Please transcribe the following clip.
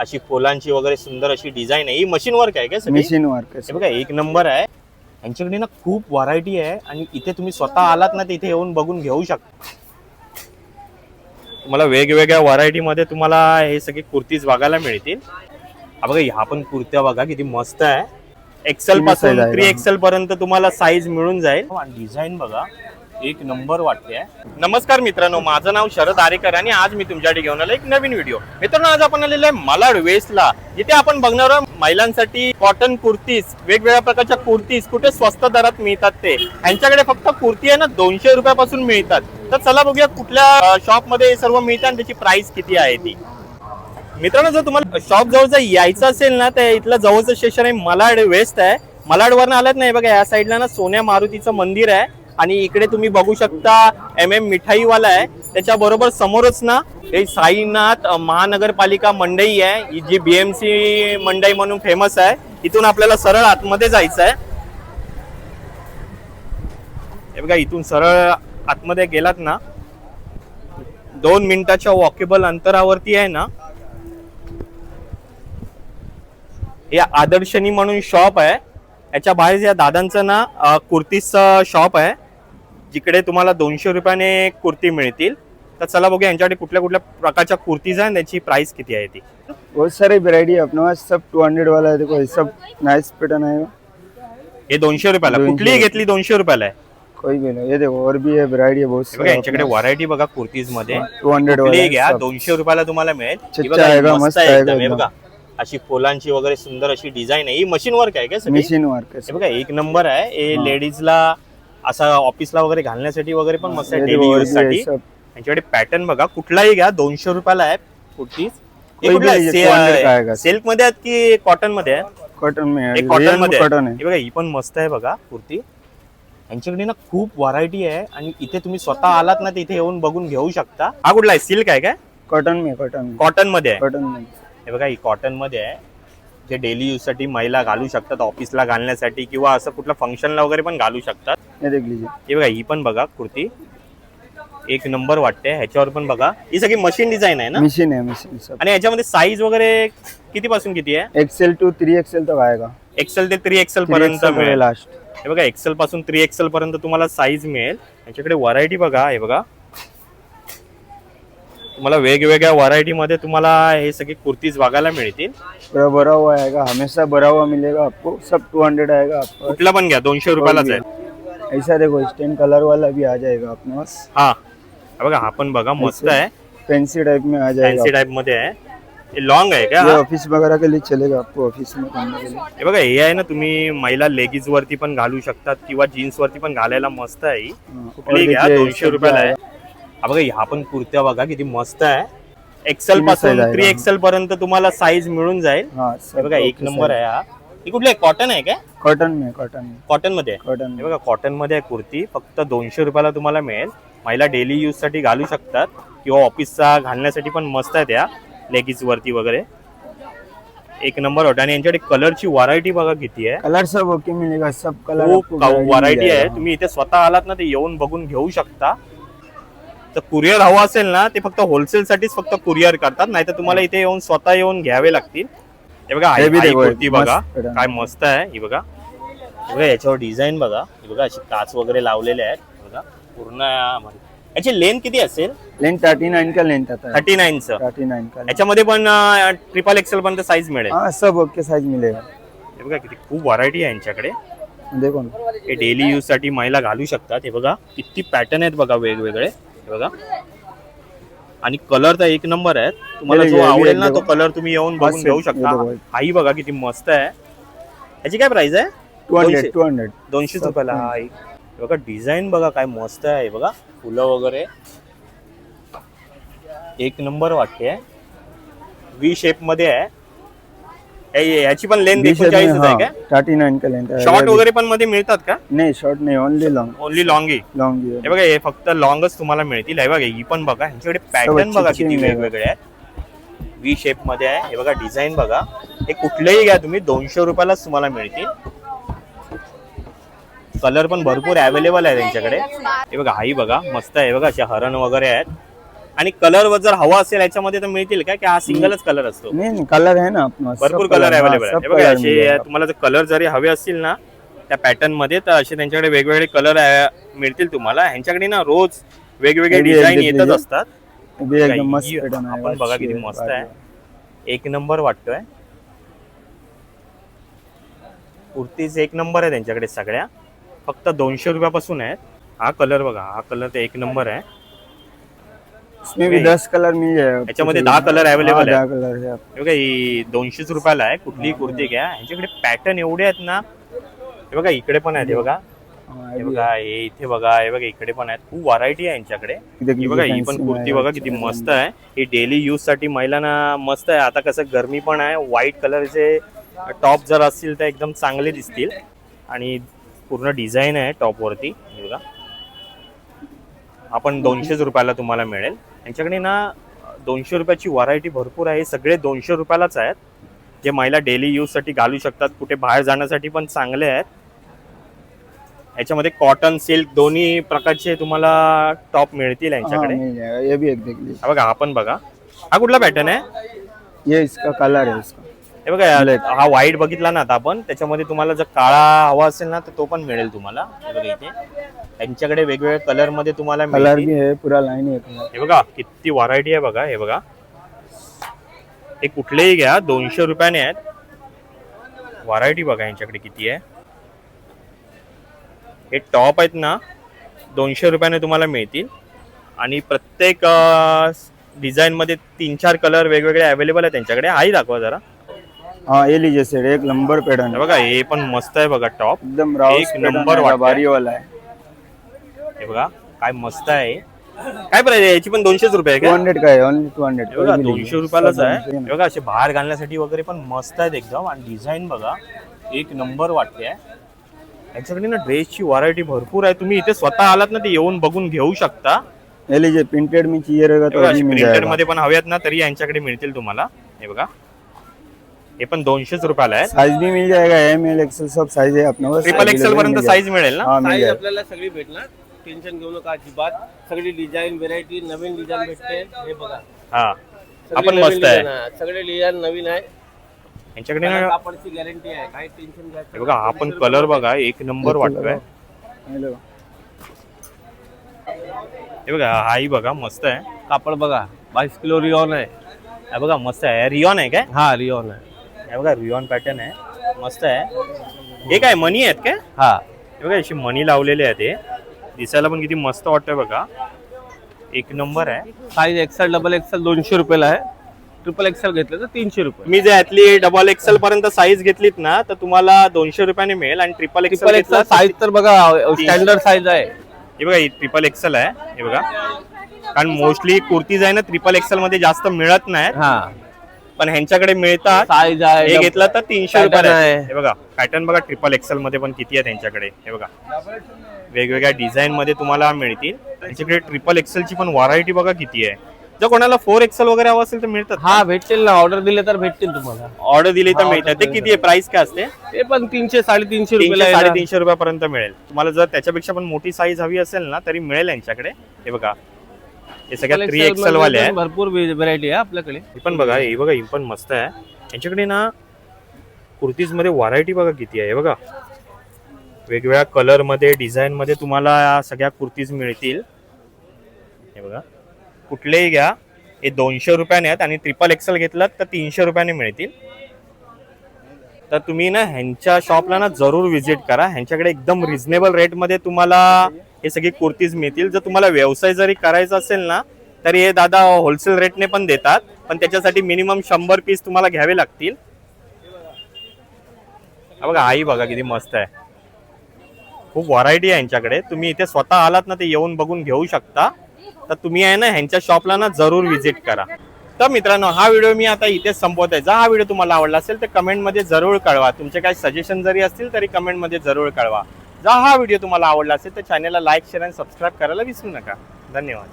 अशी फुलांची वगैरे सुंदर अशी डिझाईन आहे. ही मशीन वर्क आहे का? मिशीन वर्क बघा एक नंबर आहे. यांच्याकडे ना खूप व्हरायटी आहे आणि इथे तुम्ही स्वतः आलात ना तर इथे येऊन बघून घेऊ शकता. तुम्हाला वेगवेगळ्या व्हरायटी मध्ये तुम्हाला हे सगळे कुर्तीज बघायला मिळतील. बघा ह्या पण कुर्त्या बघा किती मस्त आहे. एक्सेल पासून थ्री? एक्सेल पर्यंत तुम्हाला साईज मिळून जाईल. डिझाईन बघा. एक नंबर वाटते नमस्कार मित्रांनो माझं नाव शरद आरेकर आणि आज मी तुमच्यासाठी घेऊन आलो एक नवीन व्हिडिओ मित्रांनो आज आपण आलेलो आहे मलाड वेस्टला. जिथे आपण बघणार आहोत महिलांसाठी कॉटन कुर्तीज वेगवेगळ्या प्रकारच्या कुर्तीज कुठे स्वस्त दरात मिळतात ते. यांच्याकडे फक्त कुर्ती आहे ना दोनशे रुपयापासून मिळतात. तर चला बघूया कुठल्या शॉपमध्ये सर्व मिळतात आणि त्याची प्राइस किती आहे ती. मित्रांनो जर तुम्हाला शॉप जवळ जर यायचं असेल ना तर इथलं जवळचं स्टेशन आहे मलाड वेस्ट आहे. मलाडवरनं आलात नाही बघा या साईडला ना सोन्या मारुतीचं मंदिर आहे. आणि इकडे तुम्ही बघू शकता एम एम मिठाईवाला आहे. त्याच्याबरोबर समोरच ना हे साईनाथ महानगरपालिका मंडई आहे. ही जी सी मंडई म्हणून फेमस आहे इथून आपल्याला सरळ आतमध्ये जायचं आहे हे बघा इथून सरळ आतमध्ये गेलात ना दोन मिनिटाच्या वॉकेबल अंतरावरती आहे ना हे आदर्शनी म्हणून शॉप आहे. याच्या बाहेर या दादांचं ना अ, कुर्तीचं शॉप आहे. जिकडे तुम्हाला दोनशे रुपयाने कुर्ती मिळतील तर चला बघूया यांच्याकडे कुठल्या कुठल्या प्रकारच्या कुर्तीज आहे त्याची प्राइस किती आहे ती. बहुत सारी वेरायटी है अपने पास सब 200 वाला है देखो ये सब नाइस पैटर्न है हे दोनशे रुपयाला. 200 कुठलीही घेतली दोनशे रुपयाला आहे. कोई भी नहीं. ये देखो और भी है वेरायटी है बहुत बघा यांच्याकडे व्हरायटी बघा कुर्तीजमध्ये. टू हंड्रेड वाला कुठलीही है घ्या सब। दोनशे रुपयाला तुम्हाला मिळेल. ही ही आहे मस्त मस्त आहे आहे एकदम हे एकदम. बघा अशी फुलांची वगैरे सुंदर अशी डिझाईन आहे. ही मशीन वर्क आहे का सगळी? मिशीन वर्क है हे बघा एक नंबर आहे. हा. लेडीजला असा ऑफिसला वगैरे घालण्यासाठी वगैरे पण मस्त आहे ये डेली देखो और यूज भी है साठी सब यांच्याकडे पॅटर्न बघा कुठलाही घ्या दोनशे रुपयाला आहे कुर्तीज. कोई भी लीजिए, 200 का आएगा। सिल्कमध्ये आहेत की कॉटनमध्ये आहे कॉटन कॉटनमध्ये कॉटन है हे बघा ही पण मस्त आहे बघा कुर्ती. यांच्याकडे ना खूप व्हरायटी आहे आणि इथे तुम्ही स्वतः आलात ना तर इथे येऊन बघून घेऊ शकता. हा कुठला आहे? सिल्क आहे काय? कॉटन कॉटन कॉटनमध्ये आहे. कॉटन हे बघा ही कॉटनमध्ये आहे. जे डेली यूजसाठी महिला घालू शकतात ऑफिसला घालण्यासाठी किंवा असं कुठल्या फंक्शनला वगैरे पण घालू शकतात. ये देख लीजिए हे बघा ही पण बघा कुर्ती. एक नंबर वाटते ह्याच्यावर पण बघा. ही सगळी मशीन डिझाईन आहे ना? मिशीन है मिशीन सब आणि याच्यामध्ये साईज वगैरे किती पासून किती आहे? एक्सेल टू थ्री एक्सेल तक आएगा एक्सेल ते थ्री एक्सेल पर्यंत मिळेल. लास्ट हे बघा एक्सेल पासून थ्री एक्सेल पर्यंत तुम्हाला साईज मिळेल. याच्याकडे व्हरायटी बघा हे बघा. तुम्हाला वेगवेगळ्या व्हरायटी मध्ये तुम्हाला हे सगळे कुर्तीज बघायला मिळतील. भरा हुआ आएगा हमेशा भरा हुआ मिलेगा आपको? सब 200 आएगा आपको? कुठला पण घ्या दोनशे रुपयालाच आहे. ऐसा देखो स्टेन कलर वाला भी आ जाएगा अपने पास. हा. हा बघा हा पण बघा मस्त आहे. फैंसी टाइप में आ जाएगा फॅन्सी टाइपमध्ये आहे. लॉंग आहे का? ये हा? ऑफिस वगैरह के लिए चलेगा आपको ऑफिस में करने के लिए. हे बघा हे आहे ना तुम्ही महिला लेगीज वरती पण घालू शकतात किंवा जीन्स वरती पण घालायला मस्त आहे. ही. हाँ, और घ्या देखिए दोनशे सब रुपयाला आहे. आएगा। बघा ह्या पण कुर्त्या बघा किती मस्त आहे. एक्सेल पासून थ्री का? एक्सेल पर्यंत तुम्हाला साईज मिळून जाईल. हाँ बघा एक नंबर आहे हा. ही कुठली आहे? कॉटन आहे काय? कॉटन कॉटन कॉटनमध्ये. कॉटन बघा कॉटनमध्ये आहे कुर्ती. फक्त दोनशे रुपयाला तुम्हाला मिळेल. महिला डेली यूजसाठी घालू शकतात. किंवा ऑफिसचा घालण्यासाठी पण मस्त आहे त्या. लेगीज वरती वगैरे. एक नंबर होता. आणि यांच्याकडे कलरची व्हरायटी बघा किती आहे. कलर सब ओके मिलेगा सब कलर व्हरायटी आहे। तुम्ही इथे स्वतः आलात ना ते येऊन बघून घेऊ शकता. तर कुरिअर हवं असेल ना ते फक्त होलसेल साठीच फक्त कुरिअर करतात. नाही तर तुम्हाला इथे येऊन स्वतः येऊन घ्यावे लागतील. हे बघा कुर्ती मस्त बघा. काय मस्त आहे ही बघा. बघा याच्यावर डिझाईन बघा. ही बघा अशी काच वगैरे लावलेले आहेत. बघा पूर्ण याची लेंथ किती असेल? लेंथ थर्टी नाइन का है थर्टी नाईनचं थर्टी नाइन का। याच्यामध्ये पण ट्रिपल एक्सेल पर्यंत साईज मिळेल. सब ओके साइज मिलेगा हे बघा किती खूप व्हरायटी आहे यांच्याकडे. हे डेली यूजसाठी महिला घालू शकतात. हे बघा किती पॅटर्न आहेत बघा वेगवेगळे. बघा. आणि कलर तर एक नंबर आहेत. तुम्हाला जो आवडेल ना तो कलर तुम्ही येऊन बघून घेऊ आहे. शकता. बघा. हाही बघा किती मस्त आहे. याची काय प्राइस आहे? टू. Hundred two hundred. दोनशे रुपयाला हा बघा डिझाईन बघा काय मस्त आहे. बघा फुलं वगैरे. एक नंबर वाटते व्ही शेपमध्ये आहे. याची पण लेंथ एकोणचाळीस आहे काय थर्टी नाइन का लेंथ शॉर्ट वगैरे पण मध्ये मिळतात का? नहीं शॉर्ट नहीं ओनली लॉन्ग ओनली लॉंगी लॉन्ग हे बघा हे फक्त लॉंगच तुम्हाला मिळतील. हे बघा ही पण बघा ह्यांच्याकडे पॅटर्न बघा किती. वेगवेगळे आहेत. व्ही शेपमध्ये आहे. हे बघा डिझाईन बघा. हे कुठलेही घ्या तुम्ही दोनशे रुपयालाच तुम्हाला मिळतील. कलर पण भरपूर अवेलेबल आहे त्यांच्याकडे. हे बघा हाही बघा मस्त आहे. बघा असे हरण वगैरे आहेत. आणि कलर जर हवा असेल याच्यामध्ये तर मिळतील का? की हा सिंगलच कलर असतो? नहीं कलर है ना. भरपूर कलर अवेलेबल आहे. बघा असे। तुम्हाला जर कलर जरी हवे असतील ना त्या पॅटर्नमध्ये तर असे त्यांच्याकडे वेगवेगळे कलर मिळतील तुम्हाला. ह्यांच्याकडे ना रोज वेगवेगळे डिझाईन येतच. असतात. आपण बघा किती मस्त आहे. एक नंबर वाटतोय. कुर्तीज एक नंबर आहे त्यांच्याकडे सगळ्या. फक्त दोनशे रुपयापासून आहेत. हा कलर बघा हा कलर तर एक नंबर आहे. इसमें भी. दस कलर मिल जाएगा याच्यामध्ये दहा कलर है आप- हे. बघा ही दोनशेच रुपयाला आहे. कुठलीही कुर्ती घ्या. ह्यांच्याकडे पॅटर्न एवढे आहेत ना. हे बघा इकडे पण आहेत हे बघा. हाँ, बघा हे इथे बघा हे बघा इकडे पण आहेत. खूप व्हरायटी आहे यांच्याकडे. है। बघा ही पण कुर्ती बघा किती मस्त। आहे. ही डेली यूजसाठी महिलांना मस्त आहे. आता कसं गरमी पण आहे. व्हाईट कलरचे टॉप जर असतील तर एकदम चांगले दिसतील. आणि पूर्ण डिझाईन आहे टॉप वरती. बघा. आपण दोनशेच रुपयाला तुम्हाला मिळेल. यांच्याकडे ना दोनशे रुपयाची व्हरायटी भरपूर आहे. सगळे दोनशे रुपयालाच आहेत. जे महिला डेली यूजसाठी घालू शकतात कुठे बाहेर जाण्यासाठी पण चांगले आहेत. याच्यामध्ये कॉटन सिल्क दोन्ही प्रकारचे तुम्हाला टॉप मिळतील यांच्याकडे. मिल जाएगा ये भी एक देख लीजिए हा बघा हा पण बघा. हा कुठला पॅटर्न आहे? ये इसका कलर है इसका. हे बघा. हा व्हाईट बघितला ना आता आपण त्याच्यामध्ये तुम्हाला जर काळा हवा असेल ना तर तो पण मिळेल तुम्हाला. हे बघा इथे. यांच्याकडे वेगवेगळ्या कलरमध्ये तुम्हाला कलर मिळतील. भी है पूरा लाइन है कलर हे बघा किती व्हरायटी आहे बघा हे बघा. हे कुठलेही घ्या दोनशे रुपयाने आहेत. व्हरायटी बघा यांच्याकडे किती आहे. हे टॉप आहेत ना दोनशे रुपयाने तुम्हाला मिळतील. आणि प्रत्येक डिझाईन मध्ये तीन चार कलर वेगवेगळे अवेलेबल आहेत त्यांच्याकडे. हाही दाखवा जरा. हाँ ये लीजिए सेट एक नंबर पैटर्न हे बघा हे पण मस्त आहे बघा टॉप एकदम एक नंबर है वाटतंय. भारी वाला है हे बघा काय मस्त आहे. काय प्राइस आहे? याची पण दोनशेच रुपये आहे टू का हंड्रेड का ओनली टू हंड्रेड हे बघा दोनशे रुपयालाच आहे. हे बघा असे बाहेर घालण्यासाठी वगैरे पण मस्त आहेत एकदम. आणि डिझाईन बघा एक नंबर वाटते याच्याकडे ना ड्रेसची व्हरायटी भरपूर आहे. तुम्ही इथे स्वतः आलात ना ते येऊन बघून घेऊ शकता. ये लीजिए प्रिंटेड में हे बघा जाएगा मध्ये पण हव्यात ना तरी यांच्याकडे मिळतील तुम्हाला. हे बघा. हे पण दोनशेच रुपयाला आहे साइज भी मिल जाएगा एम एल एक्सएल सब साइज है अपने पास ट्रिपल एक्सेल available पर्यंत मिल साईज मिळेल ना? जाएगा। हाँ मिल साईज जाएगा। आपल्याला सगळी भेटणार. टेन्शन घेऊ नका अजिबात. सगळी डिझाईन व्हेरायटी नवीन डिझाईन भेटते. हे बघा. हा. सगळी आपण नवीन मस्त आहे. design आहे. सगळे डिझाईन नवीन आहे. यांच्याकडे त्याला ना कापडची गॅरंटी आहे. काही टेन्शन घ्यायचं हे बघा हा पण कलर बघा एक नंबर वाटतोय. हेलो हे बघा हाही बघा मस्त आहे. कापड बघा बावीस किलो रिओन आहे. हे बघा मस्त आहे. रिओन आहे काय? हा रिओन आहे. हे बघा रिओन पॅटर्न आहे. मस्त आहे. हे काय मनी आहेत काय? हा. हे बघा अशी मनी लावलेले आहेत हे दिसायला पण किती मस्त वाटतंय बघा. एक नंबर आहे. साईज एक्सेल डबल एक्सेल दोनशे रुपयाला आहे. ट्रिपल एक्सेल घेतलं तर तीनशे रुपये. तुम्ही जर यातली डबल एक्सेल पर्यंत साईज घेतलीत ना तर तुम्हाला दोनशे रुपयाने मिळेल आणि ट्रिपल एक्सेल एक्सेल साईज तर बघा स्टँडर्ड साईज आहे. हे बघा ट्रिपल एक्सेल आहे. हे बघा. कारण मोस्टली कुर्तीज आहे ना ट्रिपल एक्सेल मध्ये जास्त मिळत नाहीत. हा. पण ह्यांच्याकडे मिळतात. साईज आहे हे घेतलं तर तीनशे Pattern रुपये आहे. हे बघा पॅटर्न बघा ट्रिपल एक्सेल मध्ये पण किती आहे त्यांच्याकडे. हे बघा. वेगवेगळ्या डिझाईन मध्ये तुम्हाला मिळतील. त्यांच्याकडे ट्रिपल एक्सेलची पण व्हरायटी बघा किती आहे. जर कोणाला फोर एक्सेल वगैरे हवं असेल तर मिळतात. हा भेटतील ना. ऑर्डर दिले तर भेटतील तुम्हाला. ऑर्डर दिली तर मिळतात. ते किती आहे? प्राइस काय असते? ते पण तीनशे साडेतीनशे तीनशे रुपये साडेतीनशे रुपयापर्यंत मिळेल. तुम्हाला जर त्याच्यापेक्षा पण मोठी साईज हवी असेल ना तरी मिळेल यांच्याकडे. हे बघा. हे सगळ्या थ्री एक्सेल वाले आहेत. भरपूर व्हेरायटी आहे आपल्याकडे. ही पण बघा ही बघा ही पण मस्त आहे. यांच्याकडे ना कुर्तीजमध्ये व्हरायटी बघा किती आहे. बघा. वेगवेगळ्या कलरमध्ये डिझाईन मध्ये तुम्हाला या सगळ्या कुर्तीज मिळतील. हे बघा. कुठलेही घ्या. हे दोनशे रुपयाने आहेत आणि ट्रिपल एक्सेल घेतलं तर तीनशे रुपयाने मिळतील. तर तुम्ही ना ह्यांच्या शॉपला ना जरूर व्हिजिट करा. ह्यांच्याकडे एकदम रिझनेबल रेटमध्ये तुम्हाला हे सगळे कुर्तीज मिळतील. जर तुम्हाला व्यवसाय जरी करायचा असेल ना तरी हे दादा होलसेल रेटने पण देतात. पण त्याच्यासाठी मिनिमम शंभर पीस तुम्हाला घ्यावे लागतील. बघा आई बघा किती मस्त आहे. खूप व्हरायटी आहे यांच्याकडे. तुम्ही इथे स्वतः आलात ना ते येऊन बघून घेऊ शकता. तर तुम्ही आहे ना ह्यांच्या शॉपला ना जरूर व्हिजिट करा. तर मित्रांनो हा व्हिडिओ मी आता इथेच संपवत आहे जर हा व्हिडिओ तुम्हाला आवडला असेल तर कमेंटमध्ये जरूर कळवा. तुमचे काही सजेशन जरी असतील तरी कमेंटमध्ये जरूर कळवा. जर हा व्हिडिओ तुम्हाला आवडला असेल तर चॅनलला लाईक शेअर आणि सबस्क्राईब करायला विसरू नका. धन्यवाद.